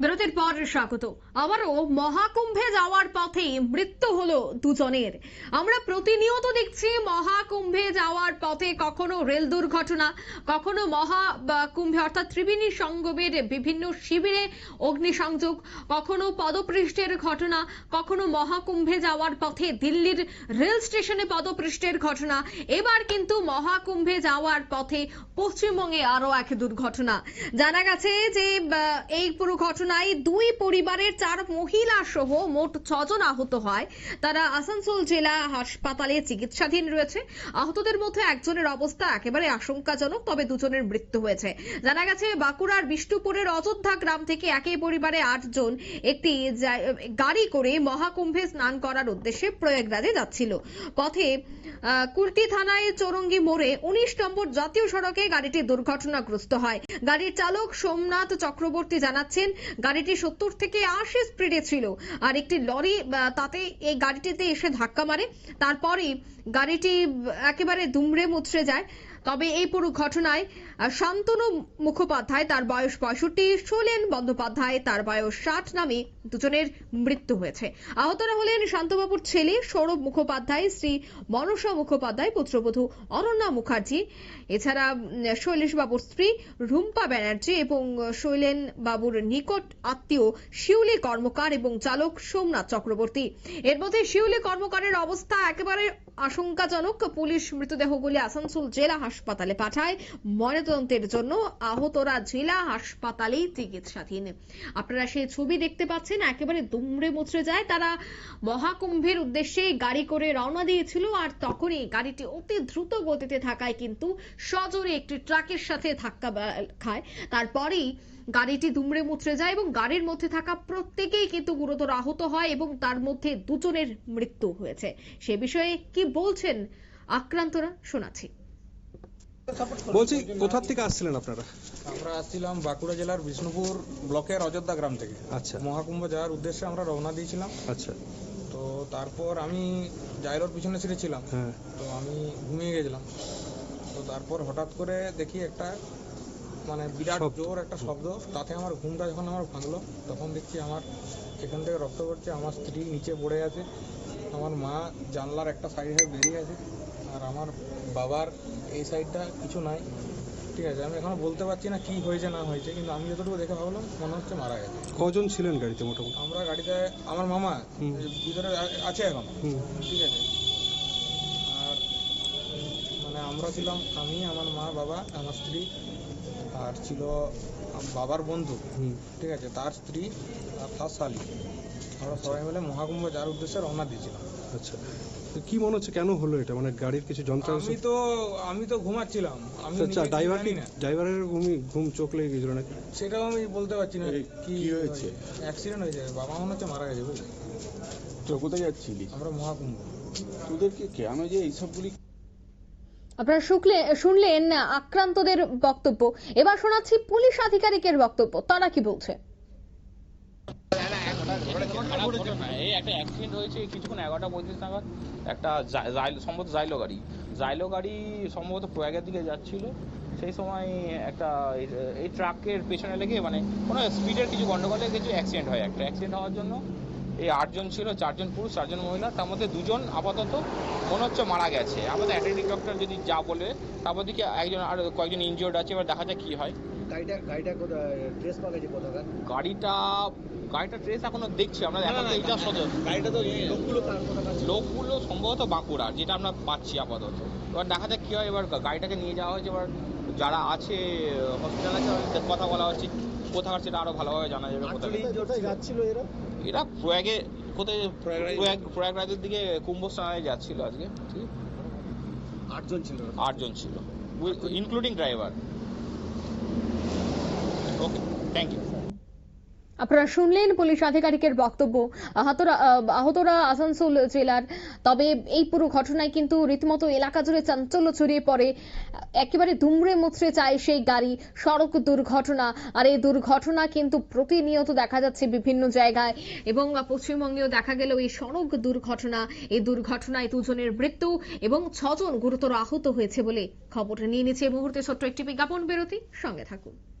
বিরতির পর স্বাগত। আবারও মহাকুম্ভে যাওয়ার পথে মৃত্যু হলো দুজনের। আমরা প্রতিনিয়ত দেখছি মহাকুম্ভে যাওয়ার পথে কখনো রেল দুর্ঘটনা, কখনো মহা কুম্ভে অর্থাৎ ত্রিবেণী সঙ্গমের বিভিন্ন শিবিরে অগ্নিসংযোগ, কখনো পদপৃষ্ঠের ঘটনা, কখনো মহাকুম্ভে যাওয়ার পথে দিল্লির রেল স্টেশনে পদপৃষ্ঠের ঘটনা, এবার কিন্তু মহাকুম্ভে যাওয়ার পথে পশ্চিমবঙ্গে আরও এক দুর্ঘটনা। জানা গেছে যে এই পুরো ঘটনায় দুই পরিবারের চার মহিলা সহ মোট ছজন আহত হয়। তারা আসানসোল জেলা হাসপাতালে চিকিৎসাধীন রয়েছে। আহতদের মধ্যে একজনের অবস্থা একেবারে আশঙ্কাজনক, তবে দুজনের মৃত্যু হয়েছে। জানা গেছে, বাঁকুড়ার বিষ্ণুপুরের অযোধ্যা গ্রাম থেকে একই পরিবারে আটজন একটি গাড়ি করে মহাকুম্ভে স্নান করার উদ্দেশ্যে প্রয়াগরাজে যাচ্ছিল। পথে কুলটি থানায় চৌরঙ্গি মোড়ে উনিশ নম্বর জাতীয় সড়কে গাড়িটি দুর্ঘটনাগ্রস্ত হয়। গাড়ির চালক সোমনাথ চক্রবর্তী জানাচ্ছেন গাড়িটি সত্তর থেকে আশি স্পিডে ছিল। আর একটি লরি তাতে এই গাড়িটিতে এসে ধাক্কা মারে। তারপরেই গাড়িটি একেবারে দুমড়ে মুচড়ে যায়। তবে এই পুরো ঘটনায় শান্তনু মুখোপাধ্যায় তার বয়স পঁয়ষট্টি, সোলেন বন্দ্যোপাধ্যায় তার বয়স ষাট নামে দুজনের মৃত্যু হয়েছে। আহতরা হলেন শান্তবাবুর ছেলে সৌরভ মুখোপাধ্যায়, শ্রী মনসা মুখোপাধ্যায়, পুত্রবধূ অনন্যা মুখার্জি। এছাড়া শৈলেশ বাবুর স্ত্রী রুম্পা ব্যানার্জি এবং শৈলেন বাবুর নিকট আত্মীয় শিউলি কর্মকার এবং চালক সোমনাথ চক্রবর্তী। এর মধ্যে শিউলি কর্মকারের অবস্থা একেবারে আশঙ্কাজনক পুলিশ মৃতদেহগুলি আসানসোল জেলা হাসপাতালে পাঠায়। ময়নাতদন্তের জন্য আহতরা জেলা হাসপাতালেই চিকিৎসাধীন। আপনারা সেই ছবি দেখতে পাচ্ছেন, একেবারে দুমড়ে মুচড়ে যায়। তারা মহাকুম্ভের উদ্দেশ্যে গাড়ি করে রওনা দিয়েছিল আর তখনই গাড়িটি অতি দ্রুত গতিতে থাকায় কিন্তু সজোরে একটি ট্রাকের সাথে ধাক্কা খায়। তারপরেই গাড়িটি দুমড়ে মুচড়ে যায় এবং গাড়ির মধ্যে থাকা প্রত্যেকেই কিন্তু গুরুতর আহত হয় এবং তার মধ্যে দুজনের মৃত্যু হয়েছে। সে বিষয়ে কি বলছেন আক্রান্তরা শোনাচ্ছি। বলছি কোথা থেকে আসছিলেন আপনারা? আমরা আসছিলাম বাঁকুড়া জেলার বিষ্ণুপুর ব্লকের অযোধ্যা গ্রাম থেকে। আচ্ছা। মহাকুম্ভ যাওয়ার উদ্দেশ্যে আমরা রওনা দিয়েছিলাম। আচ্ছা। তো তারপর আমি জাইরোর পিছনে ছিঁড়েছিলাম হ্যাঁ। তো আমি ঘুমিয়ে গেছিলাম। তো তারপর হঠাৎ করে দেখি একটা মানে বিরাট জোর একটা শব্দ। তাতে আমার ঘুমটা যখন আমার ভাঙলো তখন দেখছি আমার এখান থেকে রক্ত পড়ছে আমার স্ত্রী নিচে পড়ে আছে। আমার মা জানলার একটা সাইড হয়ে বেরিয়ে আছে আর আমার বাবার এই সাইডটা কিছু নাই ঠিক আছে? আমি এখনও বলতে পারছি না কি হয়েছে না হয়েছে কিন্তু আমি যতটুকু দেখে ভাবলাম মনে হচ্ছে মারা গেছে। কজন ছিলেন গাড়িতে মোটামুটি? আমরা গাড়িতে আমার মামা ভিতরে আছে এখন ঠিক আছে? আর মানে আমরা ছিলাম আমি আমার মা বাবা আমার স্ত্রী আর ছিল বাবার বন্ধু ঠিক আছে? তার স্ত্রী আর তার শালি। আমরা সবাই মিলে মহাকুম্ভ যাওয়ার উদ্দেশ্যে রওনা দিয়েছিলাম। আচ্ছা। তো কি মনে হচ্ছে কেন হলো এটা? মানে গাড়ির কিছু যন্ত্রাংশ আমি তো আমি তো ঘুমাচ্ছিলাম। আমি আচ্ছা নিজে ড্রাইভার জানি কি না। ড্রাইভারের ঘুমি ঘুম চোখ লেগে গেছিল নাকি? সেটাও আমি বলতে পারছি না। কি হয়েছে? অ্যাক্সিডেন্ট হয়েছে? বাবা মনে হচ্ছে মারা গেছে বুঝলি? তো কোথায় যাচ্ছিলি আমরা মহাকুম্ভ। তোদেরকে কেন যে এইসবগুলি আপনারা শুকলে শুনলেন আক্রান্তদের বক্তব্য। এবার শোনাচ্ছি পুলিশ আধিকারিকের বক্তব্য। তারা কি বলছে? এই একটা অ্যাক্সিডেন্ট হয়েছে কিছুক্ষণ এগারোটা পঁয়ত্রিশ নাগাদ। একটা জাইল- সম্ভবত জাইলো গাড়ি। জাইলো গাড়ি সম্ভবত প্রয়াগের দিকে যাচ্ছিল। সেই সময় একটা এই- ট্রাকের পেছনে লেগে মানে কোনো স্পিডের কিছু গন্ডগোলে কিছু অ্যাক্সিডেন্ট হয় একটা। অ্যাক্সিডেন্ট হওয়ার জন্য এই আটজন ছিল চারজন পুরুষ চারজন মহিলা। তার মধ্যে দুজন আপাতত মনে হচ্ছে মারা গেছে। আমাদের অ্যাটেন্ডিং ডক্টর যদি যা বলে তারপর দিকে একজন আর কয়েকজন ইনজিওর্ড আছে এবার দেখা যাক কি হয়। গাড়িটা গাড়িটা কোথায় ট্রেস পাওয়া গেছে কোথাকার? গাড়িটা গাড়িটা ট্রেস এখনও দেখছি আমরা এখন এইটা সদর গাড়িটা তো লোকগুলো? লোকগুলো সম্ভবত বাঁকুড়া যেটা আমরা পাচ্ছি আপাতত। এবার দেখা যাক কি হয় এবার গাড়িটাকে নিয়ে যাওয়া হয়েছে এবার যারা আছে হসপিটাল আছে তাদের কথা বলা হচ্ছে কোথাকার সেটা আরও ভালোভাবে জানা যাবে কোথায় যাচ্ছিল এরা? এরা প্রয়াগে কোথায় প্রয়াগ প্রয়াগরাজের দিকে কুম্ভ স্নানে যাচ্ছিল আজকে ঠিক? আটজন ছিল। আটজন ছিল। Including driver okay thank you আপনারা শুনলেন পুলিশ আধিকারিকের বক্তব্য। আহতরা আহতরা আসানসোল জেলার। তবে এই পুরো ঘটনায় কিন্তু রীতিমতো এলাকা জুড়ে চাঞ্চল্য ছড়িয়ে পড়ে। একেবারে দুমড়ে মুচড়ে চায় সেই গাড়ি, সড়ক দুর্ঘটনা। আর এই দুর্ঘটনা কিন্তু প্রতিনিয়ত দেখা যাচ্ছে বিভিন্ন জায়গায়। এবং পশ্চিমবঙ্গেও দেখা গেল এই সড়ক দুর্ঘটনা। এই দুর্ঘটনায় দুজনের মৃত্যু এবং ছজন গুরুতর আহত হয়েছে বলে খবর নিয়ে নিচ্ছে এই মুহূর্তে ছোট্ট একটি বিজ্ঞাপন বিরতি। সঙ্গে থাকুন।